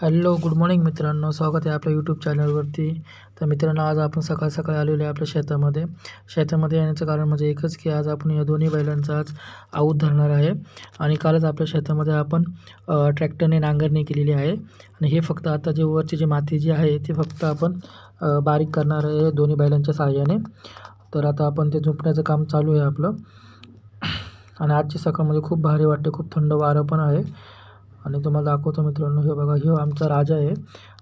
Hello good morning मित्रांनो. स्वागत आहे आपल्या यूट्यूब चॅनलवरती. तर मित्रांनो आज आपण सकाळ सकाळी आलेलो आहे आपल्या शेतामध्ये. शेतामध्ये येण्याचं कारण म्हणजे एकच की आज आपण या दोन्ही बैलांचा आज आऊत धरणार आहे. आणि कालच आपल्या शेतामध्ये आपण ट्रॅक्टरने नांगरणी केलेली आहे. आणि हे फक्त आता जे वरची जी माती जी आहे ती फक्त आपण बारीक करणार आहे दोन्ही बैलांच्या सहाय्याने. तर आता आपण ते झोपण्याचं काम चालू आहे आपलं. आणि आजची सकाळमध्ये म्हणजे खूप भारी वाटते. खूप थंड वारं पण आहे. आणि तुम्हाला दाखवतो मित्रांनो हे बघा हे आमचा राजा आहे.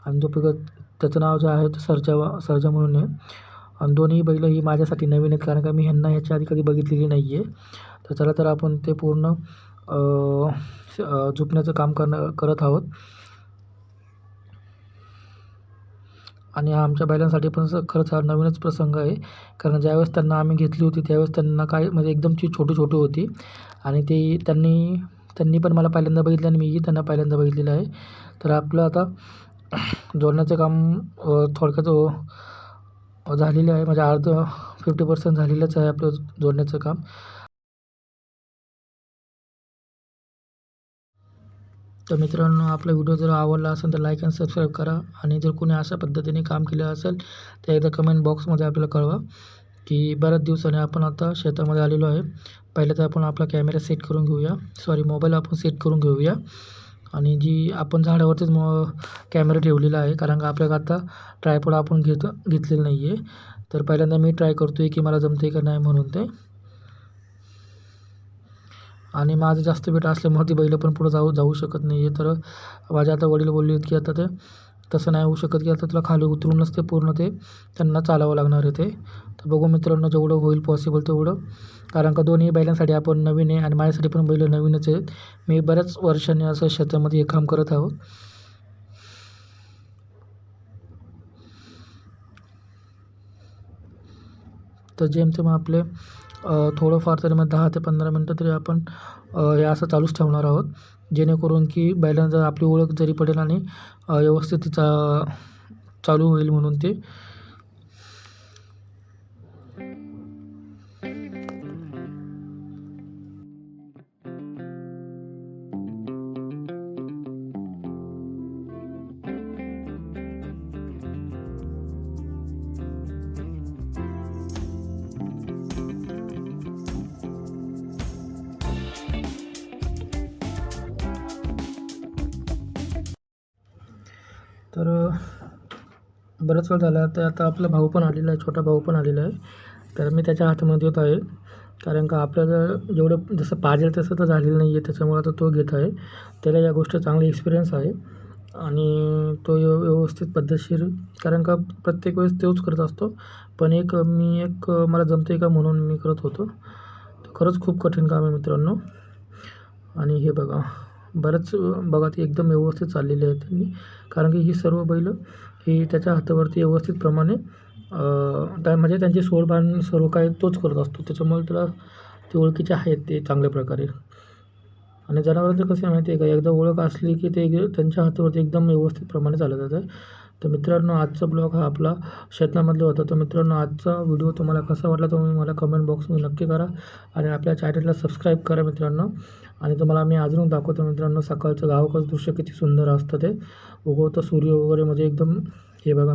आणि जो पिक त्याचं नाव जे आहे तो सर्जा सर्जा म्हणून आहे. आणि दोन्ही बैल ही माझ्यासाठी नवीन आहेत कारण का मी ह्यांना ह्याच्या आधी कधी बघितलेली नाही आहे तर चला तर आपण ते पूर्ण झुपण्याचं झोपण्याचं काम करणं करत आहोत. आणि हा आमच्या बैलांसाठी पण खरंच हा नवीनच प्रसंग आहे. कारण ज्यावेळेस त्यांना आम्ही घेतली होती त्यावेळेस त्यांना काय म्हणजे एकदम ती छोटी छोटी होती. आणि ते त्यांनी त्यांनी पण मला पहिल्यांदा बघितलं आणि मीही त्यांना पहिल्यांदा बघितलेलं आहे. तर आपलं आता जोडण्याचं काम थोडक्यात झालेलं आहे. म्हणजे अर्ध फिफ्टी पर्सेंट झालेलंच आहे आपलं जोडण्याचं काम. तर मित्रांनो आपला व्हिडिओ जर आवडला असेल तर लाईक आणि सबस्क्राईब करा. आणि जर कोणी अशा पद्धतीने काम केलं असेल तर एकदा कमेंट बॉक्समध्ये आपल्याला कळवा. की बऱ्याच दिवसाने आपण आता शेतामध्ये आलेलो आहे. पहिले तर आपण आपला कॅमेरा सेट करून घेऊया. सॉरी मोबाईल आपण सेट करून घेऊया. आणि जी आपण झाडावरतीच मो कॅमेरा ठेवलेला आहे कारण का आपल्याला आता ट्रायपॉड आपण घेत घेतलेलं नाही आहे तर पहिल्यांदा मी ट्राय करतो आहे की मला जमते का नाही म्हणून ते. आणि माझं जास्त वेट असल्यामुळे ती बैलं पण पुढं जाऊ जाऊ शकत नाही आहे तर माझे आता वडील बोलले आहेत की आता ते तसं नाही होऊ शकत की आता तुला खाली उतरूनच ते पूर्ण ते त्यांना चालावं लागणार आहे ते. तर बघू मित्रांनो जेवढं होईल पॉसिबल तेवढं. कारण का दोन्ही बैलांसाठी आपण नवीन आहे आणि माझ्यासाठी पण बैल नवीनच आहेत. मी बऱ्याच वर्षांनी असं शेतामध्ये हे काम करत आहोत तर जेमतेम आपले थोडंफार तरी मग दहा ते पंधरा मिनटं तरी आपण हे असं चालूच ठेवणार आहोत. जेणेकरून की बैलांचा आपली ओळख जरी पडेल आणि व्यवस्थित चा चालू होईल म्हणून ते. तर बराच वेळ झाला. तर आता आपला भाऊ पण आलेला आहे छोटा भाऊ पण आलेला आहे. तर मी त्याच्या हातामध्ये येत आहे. कारण का आपल्याला जेवढं जसं पाहिजे तसं तर झालेलं नाही आहे त्याच्यामुळे आता तो घेत आहे. त्याला या गोष्टी चांगला एक्सपिरियन्स आहे. आणि तो व्यव व्यवस्थित पद्धतशीर कारण का प्रत्येक वेळेस तोच करत असतो. पण एक मी एक मला जमते का म्हणून मी करत होतो. तर खरंच खूप कठीण काम आहे मित्रांनो. आणि हे बघा. बरंच बघा ते एकदम व्यवस्थित चाललेले आहेत त्यांनी. कारण की ही सर्व बैलं ही त्याच्या हातावरती व्यवस्थितप्रमाणे त्या म्हणजे त्यांची सोडभान सर्व काय तोच करत असतो. त्याच्यामुळे त्याला ते ओळखीचे आहेत ते चांगल्या प्रकारे. आणि जनावरांचं कसं आहे माहिती आहे का? एकदा ओळख असली की ते त्यांच्या हातावरती एकदम व्यवस्थितप्रमाणे चालत जातं तर मित्रांनो आजचा ब्लॉग हा आपला शेतामधला होता. तर मित्रांनो आजचा व्हिडिओ तुम्हाला कसा वाटला तुम्ही मला कमेंट बॉक्समध्ये नक्की करा आणि आपल्या चॅनलला सबस्क्राईब करा मित्रांनो. आणि तुम्हाला मी अजून दाखवतो मित्रांनो सकाळचं गावकाचं दृश्य किती सुंदर असतं ते. उगवतं सूर्य वगैरे म्हणजे एकदम हे बघा.